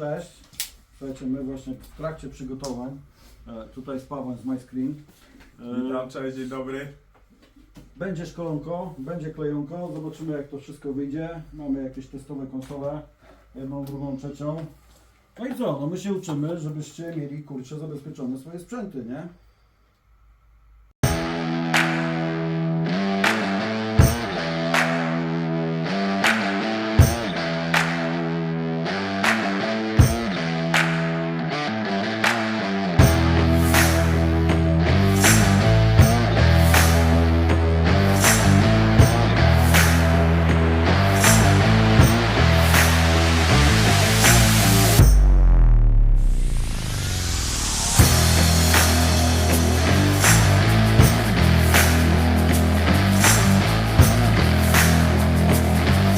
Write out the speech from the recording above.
Cześć. Słuchajcie, my właśnie w trakcie przygotowań, e, tutaj z Pawłem z MyScreen. E, Witam, cześć, dzień dobry. Będzie szkolonko, będzie klejonko, zobaczymy jak to wszystko wyjdzie. Mamy jakieś testowe konsole, jedną, drugą, trzecią. No i co, no my się uczymy, żebyście mieli kurczę zabezpieczone swoje sprzęty, nie?